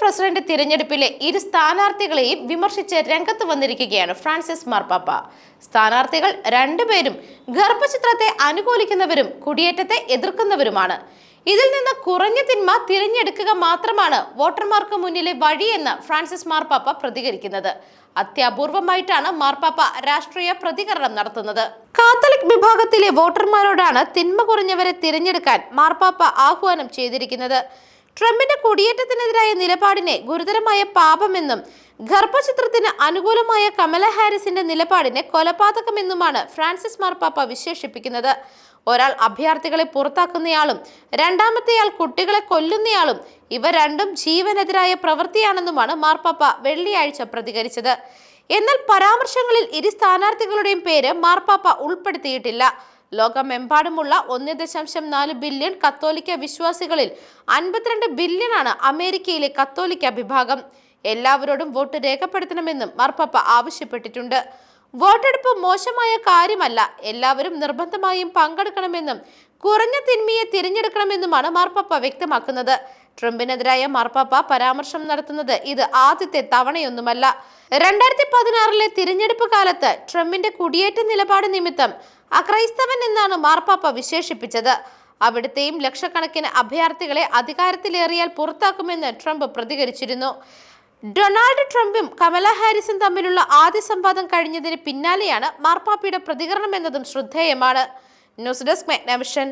President തിരഞ്ഞെടുപ്പിലെ ഇരു സ്ഥാനാർത്ഥികളെയും വിമർശിച്ച് രംഗത്ത് വന്നിരിക്കുകയാണ് ഫ്രാൻസിസ് മാർപ്പാപ്പ. സ്ഥാനാർത്ഥികൾ രണ്ടുപേരും ഗർഭചിത്രത്തെ അനുകൂലിക്കുന്നവരും കുടിയേറ്റത്തെ എതിർക്കുന്നവരുമാണ്. ഇതിൽ നിന്ന് കുറഞ്ഞ തിന്മ തിരഞ്ഞെടുക്കുക മാത്രമാണ് വോട്ടർമാർക്ക് മുന്നിലെ വഴിയെന്ന് ഫ്രാൻസിസ് മാർപ്പാപ്പ പ്രതികരിക്കുന്നത്. അത്യപൂർവമായിട്ടാണ് മാർപ്പാപ്പ രാഷ്ട്രീയ പ്രതികരണം നടത്തുന്നത്. കാത്തലിക് വിഭാഗത്തിലെ വോട്ടർമാരോടാണ് തിന്മ കുറഞ്ഞവരെ തിരഞ്ഞെടുക്കാൻ മാർപ്പാപ്പ ആഹ്വാനം ചെയ്തിരിക്കുന്നത്. ട്രംപിന്റെ കുടിയേറ്റത്തിനെതിരായ നിലപാടിനെ ഗുരുതരമായ പാപമെന്നും ഗർഭചിത്രത്തിന് അനുകൂലമായ കമല ഹാരിസിന്റെ നിലപാടിനെ കൊലപാതകമെന്നുമാണ് ഫ്രാൻസിസ് മാർപ്പാപ്പ വിശേഷിപ്പിക്കുന്നത്. ഒരാൾ അഭയാർത്ഥികളെ പുറത്താക്കുന്നയാളും രണ്ടാമത്തെയാൾ കുട്ടികളെ കൊല്ലുന്നയാളും ഇവ രണ്ടും ജീവനെതിരായ പ്രവൃത്തിയാണെന്നുമാണ് മാർപ്പാപ്പ വെള്ളിയാഴ്ച പ്രതികരിച്ചത്. എന്നാൽ പരാമർശങ്ങളിൽ ഇരു സ്ഥാനാർത്ഥികളുടെയും പേര് മാർപ്പാപ്പ ഉൾപ്പെടുത്തിയിട്ടില്ല. ലോകമെമ്പാടുമുള്ള ഒന്ന് ദശാംശം നാല് ബില്യൺ കത്തോലിക്ക വിശ്വാസികളിൽ അൻപത്തിരണ്ട് ആണ് അമേരിക്കയിലെ കത്തോലിക്ക വിഭാഗം. എല്ലാവരോടും വോട്ട് രേഖപ്പെടുത്തണമെന്നും മാർപ്പാപ്പ ആവശ്യപ്പെട്ടിട്ടുണ്ട്. വോട്ടെടുപ്പ് മോശമായ കാര്യമല്ല എല്ലാവരും നിർബന്ധമായും പങ്കെടുക്കണമെന്നും കുറഞ്ഞ തിന്മയെ തിരഞ്ഞെടുക്കണമെന്നുമാണ് മാർപ്പാപ്പ വ്യക്തമാക്കുന്നത്. ട്രംപിനെതിരായ മാർപ്പാപ്പ പരാമർശം നടത്തുന്നത് ഇത് ആദ്യത്തെ തവണയൊന്നുമല്ല. രണ്ടായിരത്തി പതിനാറിലെ തിരഞ്ഞെടുപ്പ് കാലത്ത് ട്രംപിന്റെ കുടിയേറ്റ നിലപാട് നിമിത്തം അക്രൈസ്തവൻ എന്നാണ് മാർപ്പാപ്പ വിശേഷിപ്പിച്ചത്. അവിടുത്തെയും ലക്ഷക്കണക്കിന് അഭയാർത്ഥികളെ അധികാരത്തിലേറിയാൽ പുറത്താക്കുമെന്ന് ട്രംപ് പ്രതികരിച്ചിരുന്നു. ഡൊണാൾഡ് ട്രംപും കമല ഹാരിസും തമ്മിലുള്ള ആദ്യ സംവാദം കഴിഞ്ഞതിന് പിന്നാലെയാണ് മാർപ്പാപ്പയുടെ പ്രതികരണം എന്നതും ശ്രദ്ധേയമാണ്. News desk മെഗ്നവിഷൻ.